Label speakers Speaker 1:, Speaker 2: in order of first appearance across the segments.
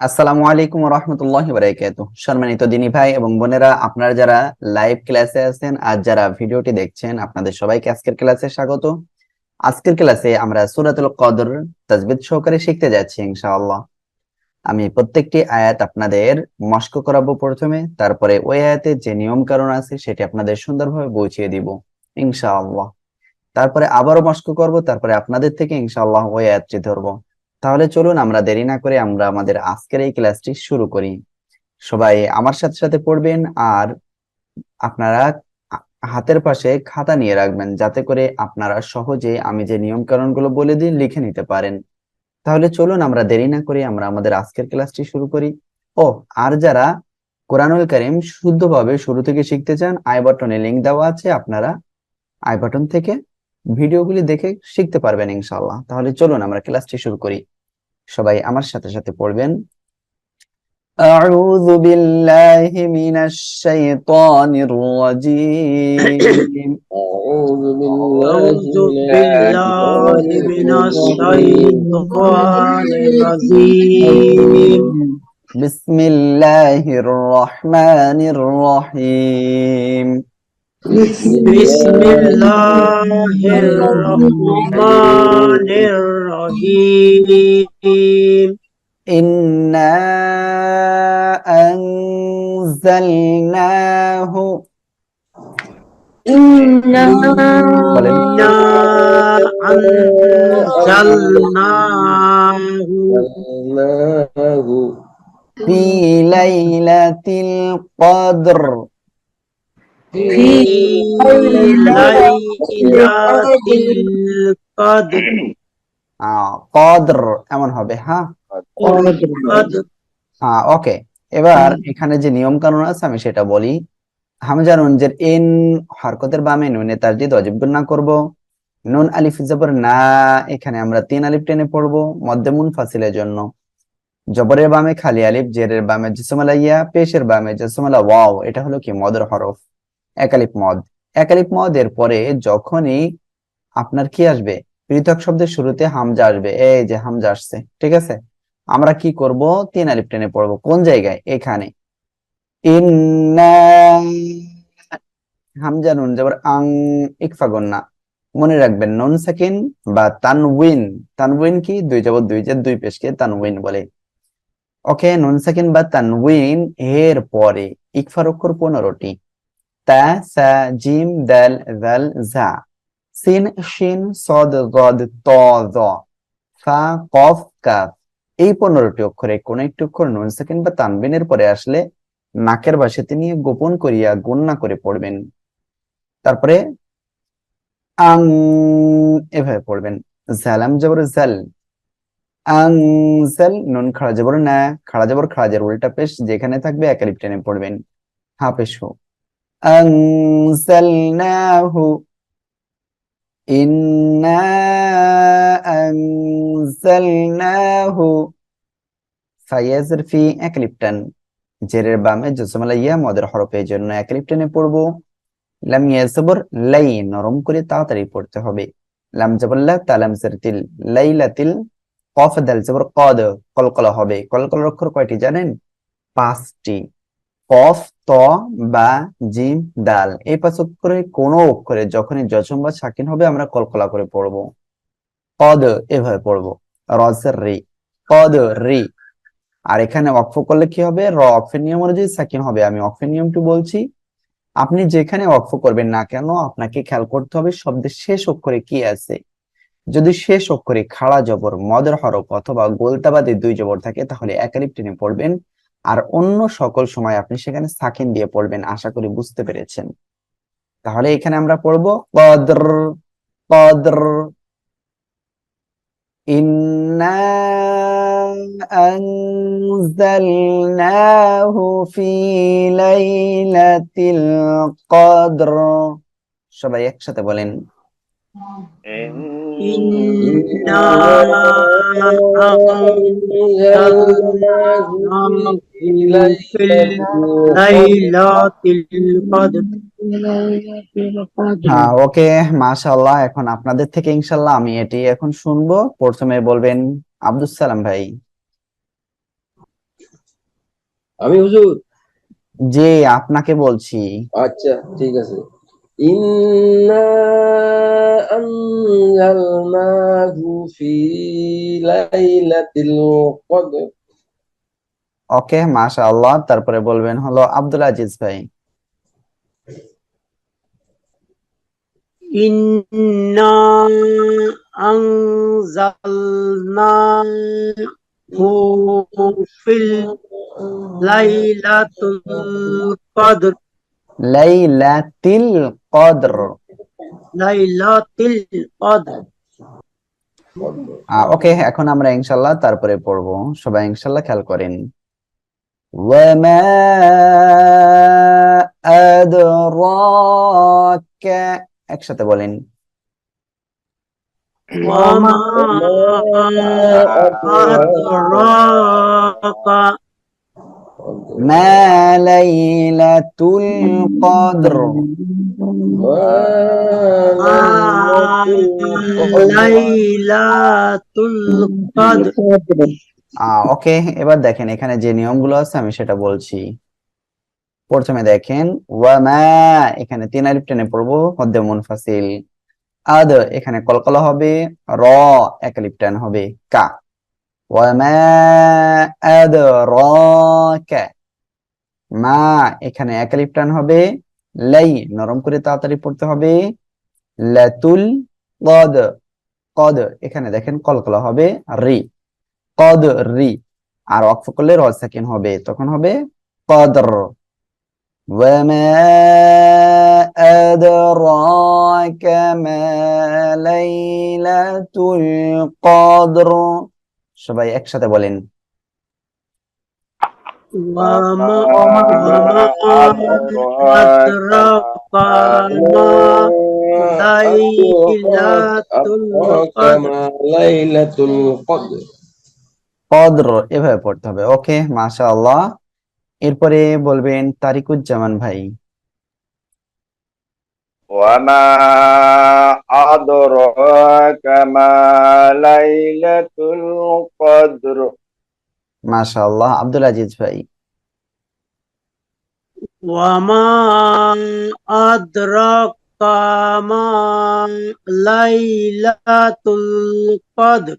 Speaker 1: আসসালামু আলাইকুম রহমতুল্লাহ বারাকাতু। সম্মানিত দিনী ভাই এবং বোনেরা, আপনারা যারা লাইভ ক্লাসে আছেন আর যারা ভিডিওটি দেখছেন, আপনাদের সবাইকে আজকের ক্লাসে স্বাগত। আজকের ক্লাসে আমরা সূরাতুল কদর তাজবিদ সহকারে শিখতে যাচ্ছি ইনশাআল্লাহ। আমি প্রত্যেকটি আয়াত আপনাদের মস্ক করাবো প্রথমে, তারপরে ওই আয়াতে যে নিয়ম কারণ আছে সেটি আপনাদের সুন্দরভাবে বুঝিয়ে দিব ইনশাআল্লাহ। তারপরে আবারও মস্ক করব, তারপরে আপনাদের থেকে ইনশাআল্লাহ ওই আয়াতটি ধরবো। তাহলে চলুন আমরা দেরি না করে আমরা আমাদের আজকের এই ক্লাসটি শুরু করি। সবাই আমার সাথে সাথে পড়বেন আর আপনারা হাতের পাশে খাতা নিয়ে রাখবেন যাতে করে আপনারা সহজে আমি যে নিয়ম কানুনগুলো বলে দিই লিখে নিতে পারেন। তাহলে চলুন আমরা দেরি না করে আমরা আমাদের আজকের ক্লাসটি শুরু করি। ও, আর যারা কোরআনুল কারিম শুদ্ধভাবে শুরু থেকে শিখতে চান, আই বাটনে লিংক দেওয়া আছে, আপনারা আই বাটন থেকে ভিডিওগুলি দেখে শিখতে পারবেন ইনশাআল্লাহ তাহলে চলুন আমরা ক্লাসটি শুরু করি সবাই আমার সাথে সাথে পড়বেন أعوذ بالله من الشيطان الرجيم
Speaker 2: أعوذ
Speaker 3: أعوذ
Speaker 2: بالله
Speaker 3: بالله من الشيطان الرجيم
Speaker 1: بسم الله الرحمن الرحيم
Speaker 3: بسم الله الرحمن الرحيم
Speaker 1: إنا أنزلناه
Speaker 2: إنا
Speaker 3: أنزلناه
Speaker 1: في ليلة القدر
Speaker 3: في ليلة القدر
Speaker 1: আহ, কদর এমন হবে হ্যাঁ
Speaker 3: قدر
Speaker 1: হ্যাঁ ওকে এবার এখানে যে নিয়ম কানুন আছে আমি সেটা বলি হামজা নুন যে ইন হরকতের বামে নুনে তাজদিদ অজিব গুন্না করব নুন আলিফ জবর না এখানে আমরা তিন আলিফ টেনে পড়বো মধ্যে মুন ফাসিলের জন্য জবরের বামে খালি আলিফ জেরের বামে জসমালা ইয়া পেশের বামে জসমালা ওয়াও এটা হলো কি মদের হরফ এক আলিফ মদ। এক আলিফ মদ এর পরে যখনই আপনার কি আসবে? পৃথক শব্দের শুরুতে হামজা আসবে। এই যে হামজা আসছে, ঠিক আছে? আমরা কি করব? তিন আলিফ টেনে পড়ব। কোন জায়গায়? এখানে। হামজা নুন যাবার আং, ইকফা গন্না। মনে রাখবেন, নুন সাকিন বা তানউইন। তানউইন কি? দুই যাবত দুই যে দুই পেশকে তানউইন বলে। ওকে, নুন সাকিন বা তানউইন এর পরে ইকফার অক্ষর পনেরোটি। তা, সা, জিম, দাল জাল জা। সিন, শিন, সদ, গদ, ত, জ। ফা, কফ, কাফ। এই পনেরোটি অক্ষরে কোন একটি অক্ষর নুন সেকেন্ড বা তানবিনের পরে আসলে নাকের বাসাতে নিয়ে গোপন করিয়া গণ্যা করে পড়বেন। তারপরে আং, এভাবে পড়বেন। জালাম জবর জাল। আং, জাল, নুন খাড়া জবর না, খাড়া জবর খাড়াজের উল্টা পেশ যেখানে থাকবে একালিপ টেনে পড়বেন। হা পেশ হো জালনাহু ইন্না আনজালনাহু ফায়াজের ফি একলিপটান জেরের বামে জসমালা ইয়া মদের হরফের জন্য একলিপটানে পড়ব লাম ইয়াজবর লাই নরম করে তাড়াতাড়ি পড়তে হবে লাম জবল্লা তালাম তিল লাইলাতিল কফ দাল জবর কদ কলকলা হবে কলকলার অক্ষর কয়টি জানেন পাঁচটি কফ, ত, বা, জিম দাল এই পাঁচ অক্ষরে কোনো অক্ষরে যখনই জজম বা সাকিন হবে, আমরা কলকলা করে পড়ব। কদ, এভাবে পড়ব। রজের রি। কদ, রি। আর এখানে অক্ফ করলে কি হবে? র অক্ফের নিয়ম অনুযায়ী সাকিন হবে। আমি অক্ফের নিয়মটি বলছি। আপনি যেখানে অক্ফ করবেন না কেন, আপনাকে খেয়াল করতে হবে শব্দের শেষ অক্ষরে কি আছে। যদি শেষ অক্ষরে খাড়া জবর, মদের হরফ অথবা গোলতাবাদে দুই জবর থাকে, তাহলে একালিপ টেনে পড়বেন। আর অন্য সকল সময় আপনি সেখানে সাকিন দিয়ে পড়বেন, আশা করি বুঝতে পেরেছেন। তাহলে এখানে আমরা পড়ব, কদর কদর। সবাই একসাথে বলেন।
Speaker 3: إنا أنزلناه في ليلة القدر
Speaker 1: হ্যাঁ ওকে মাশাআল্লাহ এখন আপনাদের থেকে ইনশাল্লাহ আমি এটি এখন শুনবো প্রথমে বলবেন আব্দুস সালাম ভাই
Speaker 2: আমি হুজুর
Speaker 1: যে আপনাকে বলছি
Speaker 2: আচ্ছা ঠিক আছে ইন্না আনজালনাহু ফি লাইলাতিল কদর
Speaker 1: ওকে মাশাআল্লাহ তারপরে বলবেন হলো আব্দুল আজিজ ভাই
Speaker 3: إنا أنزلناه في ليلة القدر
Speaker 1: লাইলাতিল কদর
Speaker 3: ليلة القدر
Speaker 1: ওকে এখন আমরা ইনশাল্লাহ তারপরে পড়বো সবাই ইনশাল্লাহ খেয়াল করেন ওয়ামা আদরাকা একসাথে বলেন
Speaker 3: وما أدراك
Speaker 1: মা লাইলাতুল কদর
Speaker 3: ما ليلة القدر
Speaker 1: ওকে, এবার দেখেন, এখানে যে নিয়মগুলো আছে, আমি সেটা বলছি। প্রথমে দেখেন এখানে তিন আলিফ টেনে পড়ব, মধ্যে মুনফাসিল। আদ, এখানে কলকলা হবে, র, এক আলিফ হবে, কা। র মা, এখানে এক আলিফ টান হবে লাই নরম করে তাড়াতাড়ি পড়তে হবে লাতুল কদ কদ এখানে দেখেন কলকলা হবে রি কদ রি আর অক্ফ করলে র সেকেন্ড হবে তখন হবে কদর وما أدراك ما ليلة القدر সবাই একসাথে বলেন
Speaker 3: وما وما أدراك ما ليلة القدر
Speaker 2: মা লাইলাতুল কদর
Speaker 1: কদর এভাবে পড়তে হবে ওকে মাশাআল্লাহ এরপরে বলবেন তারিকুজ্জামান ভাই
Speaker 4: وما أدراك ما ليلة القدر
Speaker 1: মাশাআল্লাহ আব্দুল আজিজ ভাই
Speaker 3: وما أدراك ما ليلة القدر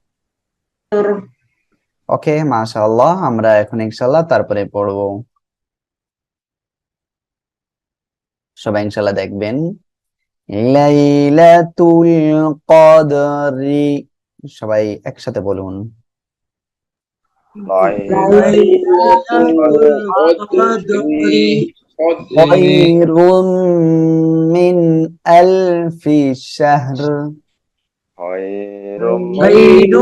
Speaker 1: ওকে মাশাআল্লাহ আমরা এখন ইনশাআল্লাহ তারপরে পড়বো সবাই ইনশাআল্লাহ দেখবেন লাইলাতুল কদরি সবাই একসাথে বলুন خير من ألف شهر
Speaker 4: خير
Speaker 3: خير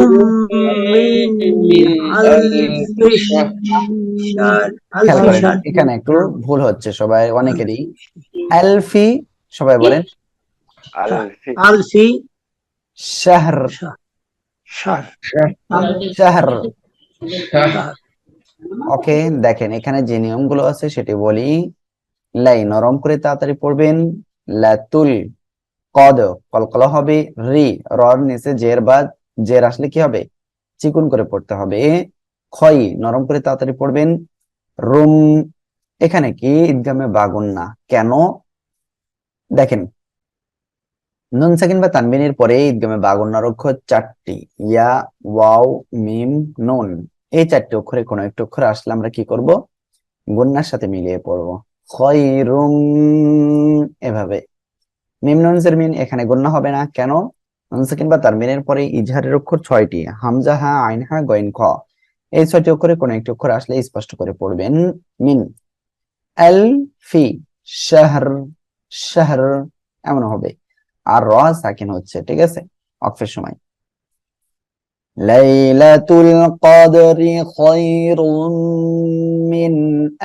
Speaker 3: من ألف شهر
Speaker 1: খেয়াল
Speaker 3: ألف
Speaker 1: করেন
Speaker 3: شهر
Speaker 1: এখানে একটু ভুল হচ্ছে সবাই অনেকেরই আলফি সবাই বলেন
Speaker 4: ألف
Speaker 3: ألف
Speaker 1: শাহর
Speaker 3: شهر شهر
Speaker 1: শাহর ওকে, দেখেন, এখানে যে নিয়মগুলো আছে সেটি বলি। লাই, নরম করে তাড়াতাড়ি পড়বেন। লাতুল কদ, কলকলা হবে রি, রর, নিচে জের বাদ জের আসলে কি হবে? চিকুন করে পড়তে হবে। খই, নরম করে তাড়াতাড়ি পড়বেন। রুম, এখানে কি? ঈদগামে বাগুন না। কেন? দেখেন, নুন, সাকিন বা তানবিনের পরে ঈদগামে বাগুন্নার অক্ষর চারটি। ইয়া, ওয়াও, মিম, নুন। এই চারটি অক্ষরে কোনো একটি অক্ষর আসলে আমরা কি করব? গুন্নার সাথে মিলিয়ে পড়ব। খয়রুম। এভাবে। মিম মিন এখানে গুন্না হবে না। কেন? নুন সাকিন বা তানবিনের পরে ইজহারের অক্ষর ছয়টি। হামজা হা, আইন হা গইন খ। এই ছয়টি অক্ষরে কোনো একটি অক্ষর আসলে স্পষ্ট করে পড়বেন মিন। এল ফি, শাহর শাহর এমন হবে। আর র সাকিন হচ্ছে, ঠিক আছে? অক্ফের সময়। লাইলাতুল কদরি খায়রুম মিন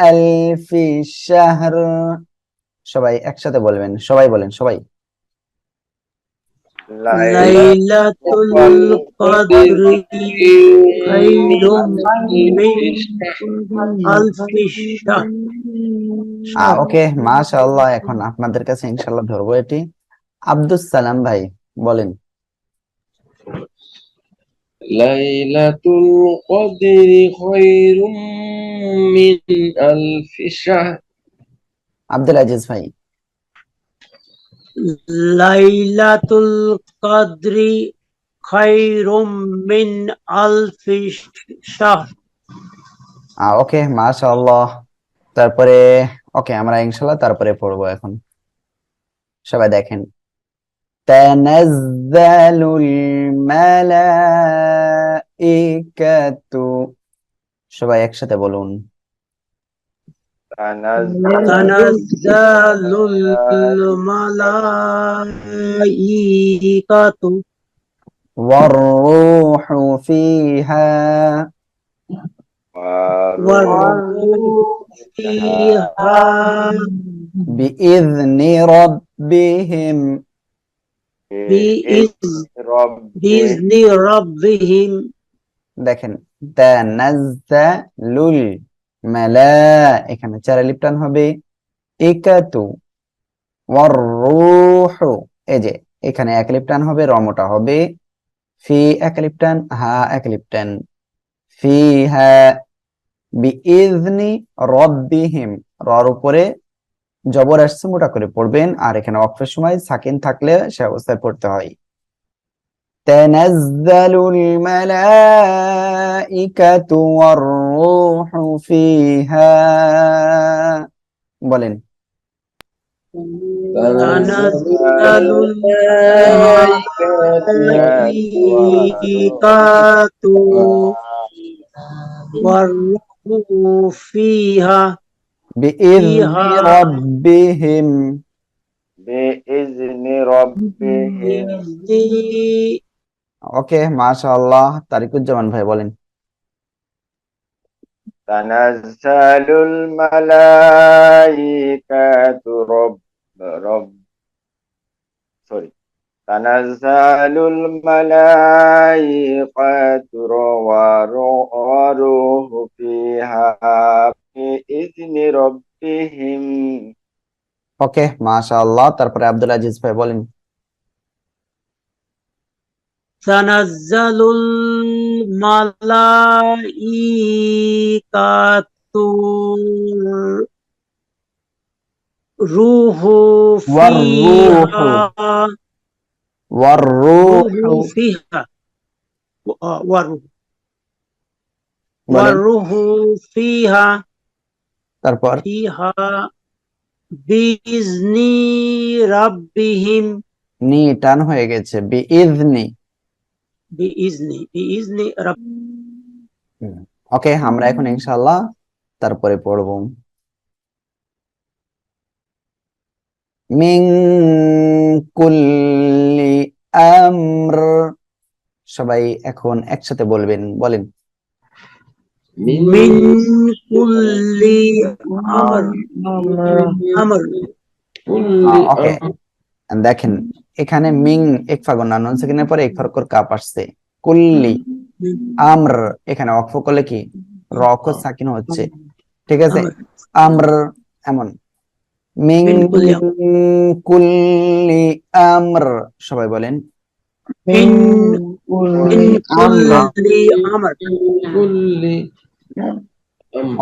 Speaker 1: আলফি শাহর সবাই একসাথে বলবেন সবাই বলেন সবাই।
Speaker 3: লাইলাতুল
Speaker 1: ওকে মাশাআল্লাহ এখন আপনাদের কাছে ইনশাআল্লাহ ধরবো এটি। আব্দুস সালাম ভাই বলেন।
Speaker 2: লাইলাতুল কদরি খায়রুম মিন আলফ শাহর
Speaker 1: আব্দুল আজিজ ভাই।
Speaker 3: লাইলাতুল কদরি খায়রুম মিন আলফ শাহর
Speaker 1: ওকে মাশাআল্লাহ। তারপরে ওকে আমরা ইনশাআল্লাহ তারপরে পড়ব এখন। সবাই দেখেন। তানাজ্জালুল মালাইকাতু সবাই একসাথে বলুন
Speaker 3: তানাজ্জালুল মালাইকাতু
Speaker 1: والروح فيها
Speaker 3: والروح فيها
Speaker 1: بإذن ربهم
Speaker 3: بإذن ربهم
Speaker 1: দেখেন তানাজ্জালুল মালা এখানে চার আলিফ টান হবে। ইকাতু ওয়ার রূহু এই যে এখানে এক আলিফ টান হবে রমটা হবে। ফি এক আলিফ টান হা এক আলিফ টান ফিহা বিইذনি রব্বিহিম রর উপরে। জবর আসছে মোটা করে পড়বেন আর এখানে অক্ষর সময় সাকিন থাকলে সে অবস্থায় পড়তে হয় تنزل الملائكة والروح فيها বলেন
Speaker 3: تنزل الملائكة والروح فيها
Speaker 1: بإذن
Speaker 3: فيها
Speaker 1: ربهم
Speaker 4: بإذن ربهم
Speaker 3: بإذن
Speaker 1: ওকে মাশাআল্লাহ তারিকুজ্জামান ভাই বলেন
Speaker 4: تنزل الملائكة رب رب سوري تنزل الملائكة والروح فيها بإذن ربهم
Speaker 1: ওকে মাশাআল্লাহ। তারপরে আব্দুল আজিজ ভাই বলেন।
Speaker 3: তানাজ্জালুল
Speaker 1: মালাইকাতু
Speaker 3: রুহু ফিহা। ওয়াররুহু ফিহা।
Speaker 1: ওয়াররুহু
Speaker 3: ওয়াররুহু ফিহা।
Speaker 1: তারপর?
Speaker 3: বিজনি রাব্বিহিম।
Speaker 1: নি টান হয়ে গেছে। ওকে আমরা এখন ইনশাআল্লাহ তারপরে পড়ব। মিং কুল্লি আমর। সবাই এখন একসাথে বলবেন বলেন।
Speaker 3: من كل أمر أمر
Speaker 1: ওকে দেখেন এখানে মিং এক ফাগুন নুন সেকেন্ডের পরে এক ফরকর কাপ আসছে কুল্লি আমর এখানে অক্ফ করলে কি র অক্ষর সাকিন হচ্ছে ঠিক আছে আমর এমন মিং
Speaker 3: মিন কুল্লি
Speaker 1: কুল্লি আমর সবাই বলেন
Speaker 3: من من كل أمر
Speaker 2: كل أمر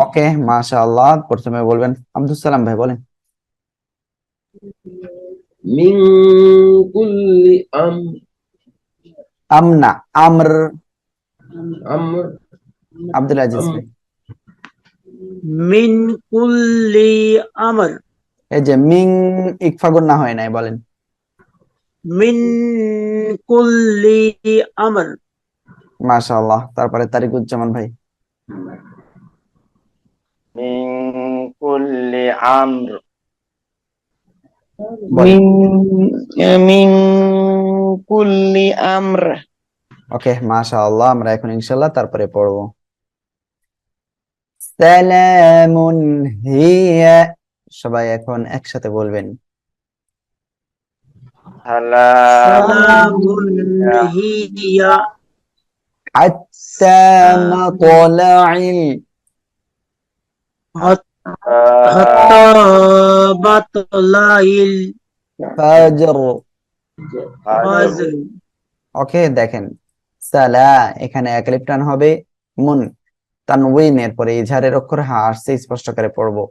Speaker 1: ওকে মাশাআল্লাহ প্রথমে বলবেন আব্দুল সালাম ভাই বলেন।
Speaker 2: মিন কুল্লি আম
Speaker 1: আমনা আমর।
Speaker 2: আমর।
Speaker 1: আব্দুল আজিজ ভাই।
Speaker 3: মিন কুল্লি আমর।
Speaker 1: এই যে মিং ইকফাগুন না হয় নাই বলেন।
Speaker 3: মিন কুল্লি আমর।
Speaker 1: মাশাআল্লাহ তারপরে তারিকুজ্জামান ভাই।
Speaker 4: min kulli amr
Speaker 1: min
Speaker 5: min kulli amr
Speaker 1: Oke, okay, Masya Allah, mereka kuning sela terperipolu. সালামুন হিয়া সবাই এখন একসাথে বলবেন
Speaker 3: সালামুন হিয়া
Speaker 1: হাত্তা মাতলাইল
Speaker 3: حتى مطلع
Speaker 1: ফজর
Speaker 3: الفجر
Speaker 1: ওকে দেখেন সালা এখানে এক লিপ টান হবে মুন তানউইনের পরে ইজহারের অক্ষর হা আসছে স্পষ্ট করে পড়বো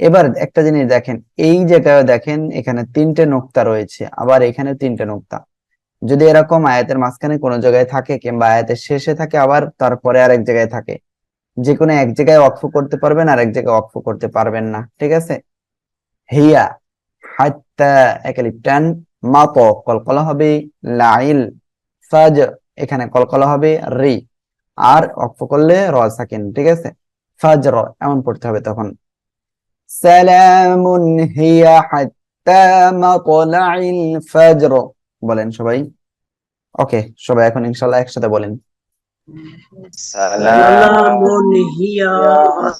Speaker 1: এবার একটা জিনিস দেখেন এই জায়গায় দেখেন এখানে তিনটে নোক্তা রয়েছে আবার এখানে তিনটে নোক্তা যদি এরকম আয়াতের মাঝখানে কোনো জায়গায় থাকে কিংবা আয়াতের শেষে থাকে আবার তারপরে আরেক জায়গায় থাকে যে কোনো এক জায়গায় অক্ফ করতে পারবেন আর এক জায়গায় অক্ফ করতে পারবেন না, ঠিক আছে? হিয়া, হাত্তা একালিপটান মাত কলকলা হবে, লাইল ফাজ এখানে কলকলা হবে, রি, আর অক্ফ করলে র সাকিন, ঠিক আছে? ফাজর এমন পড়তে হবে তখন। সালামুন হিয়া, হাত্তা মাতলাইল ফাজর বলেন সবাই। ওকে, সবাই এখন ইনশাআল্লাহ একসাথে বলেন।
Speaker 4: سلام
Speaker 3: সালামুন হিয়া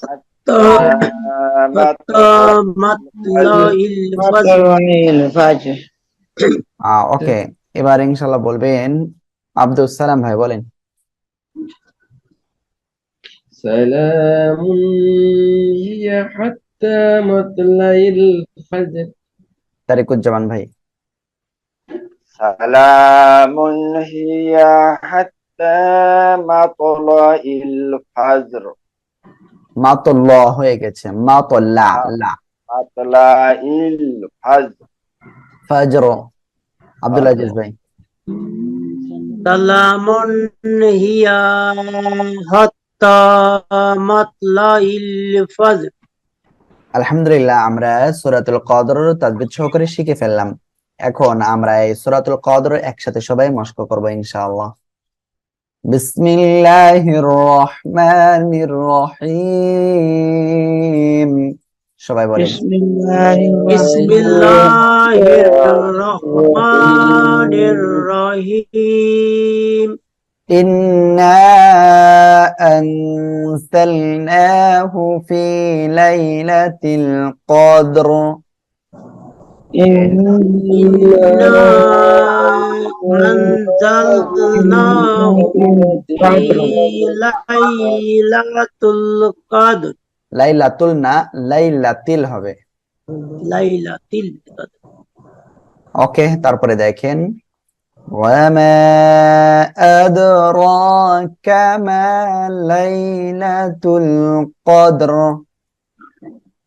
Speaker 4: سلامة
Speaker 3: হাত্তা মাতলাইল ফাজর
Speaker 5: মাতলাইল ফাজর
Speaker 1: আহ ওকে এবার ইনশাআল্লাহ বলবেন আব্দুল সালাম ভাই বলেন
Speaker 2: سلام هي حتى مطلع الفجر
Speaker 1: তারিকুজ্জামান ভাই
Speaker 4: سلام هي حتى
Speaker 1: হয়ে গেছে ভাই। আলহামদুলিল্লাহ আমরা সুরাতুল কদর তাজবিদ সহকারে শিখে ফেললাম। এখন আমরা এই সুরাতুল কদর একসাথে সবাই মস্ক করব ইনশাআল্লাহ। বিসমিল্লাহির রহমানির রহিম সবাই বলেন
Speaker 5: বিসমিল্লাহির
Speaker 3: বিসমিল্লাহির রহমানির রহিম
Speaker 1: إنا أنزلناه في ليلة القدر
Speaker 3: إنا أنزلناه في ليلة القدر
Speaker 1: লাইলাতুল না লাইলাতিল হবে
Speaker 3: ليلة القدر
Speaker 1: ওকে তারপরে দেখেন وما أدراك ما ليلة القدر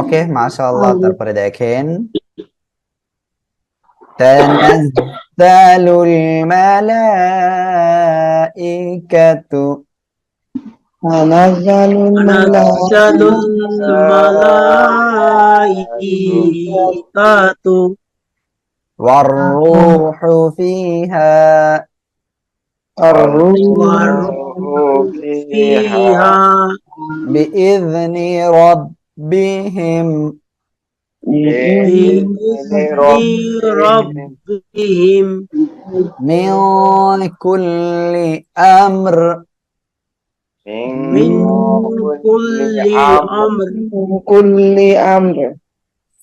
Speaker 1: ওকে মাশাআল্লাহ তারপরে দেখেন تنزل الملائكة
Speaker 5: تنزل
Speaker 3: تنزل الملائكة
Speaker 1: والروح فيها
Speaker 5: الروح
Speaker 3: والروح فيها
Speaker 1: بإذن ربهم
Speaker 3: ربهم.
Speaker 1: من كل أمر.
Speaker 3: من كل أمر.
Speaker 5: من كل أمر.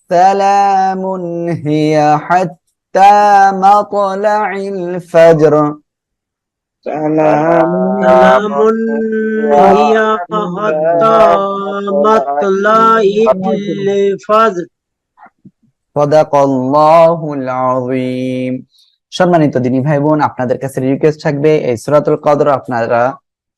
Speaker 1: سلام هي حتى مطلع الفجر.
Speaker 5: سلام
Speaker 3: سلام هي حتى مطلع الفجر
Speaker 1: صدق الله العظيم সম্মানিত দিনী ভাই বোন আপনাদের কাছে রিকোয়েস্ট থাকবে এই সূরাতুল কদর আপনারা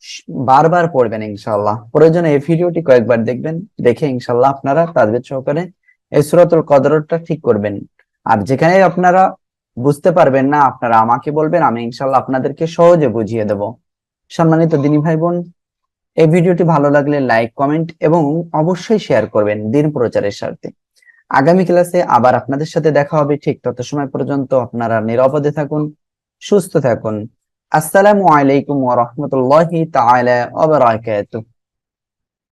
Speaker 1: শ- বারবার পড়বেন ইনশাআল্লাহ প্রয়োজনে এই ভিডিওটি কয়েকবার দেখবেন দেখে ইনশাআল্লাহ আপনারা তাজবিদ সহকারে এই সূরাতুল কদরটা ঠিক করবেন আর যেখানে আপনারা বুঝতে পারবেন না, আপনারা আমাকে বলবেন, আমি ইনশাল্লাহ আপনাদেরকে সহজে বুঝিয়ে দেব। সম্মানিত দিনী ভাই বোন এই ভিডিওটি ভালো লাগলে লাইক, কমেন্ট এবং অবশ্যই শেয়ার করবেন দিন প্রচারের স্বার্থে। আগামী ক্লাসে আবার আপনাদের সাথে দেখা হবে ঠিক তত সময় পর্যন্ত আপনারা নিরাপদে থাকুন, সুস্থ থাকুন। আসসালামু আলাইকুম ওয়া রাহমাতুল্লাহি তাআলা